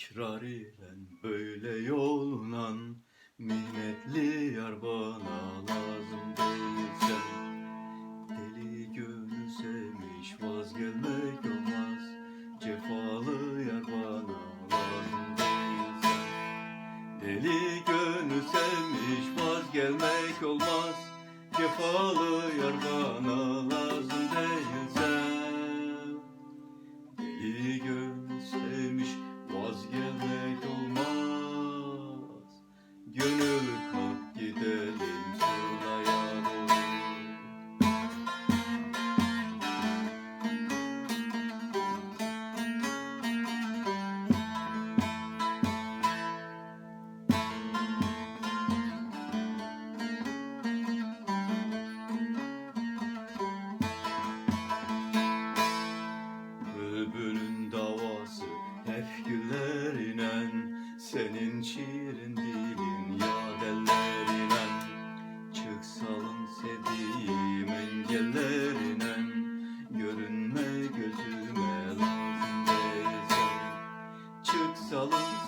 İkrar ile böyle yolunan Minnetli yar bana lazım değilsen Deli gönül sevmiş vazgelmek olmaz. Cefalı yar bana lazım değilsen Deli gönül sevmiş vazgelmek olmaz. Cefalı yar bana lazım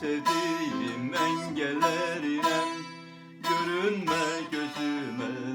sevdiğim engellerinen Görünme gözüme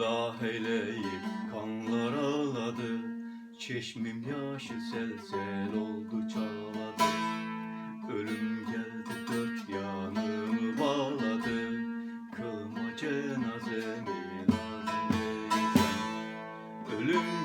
Silah eyleyip kanlar ağladı. Çeşmim yaşı sel sel oldu çağladı. Ölüm geldi dört yanımı bağladı. Kılma cenazemi lazım Ölüm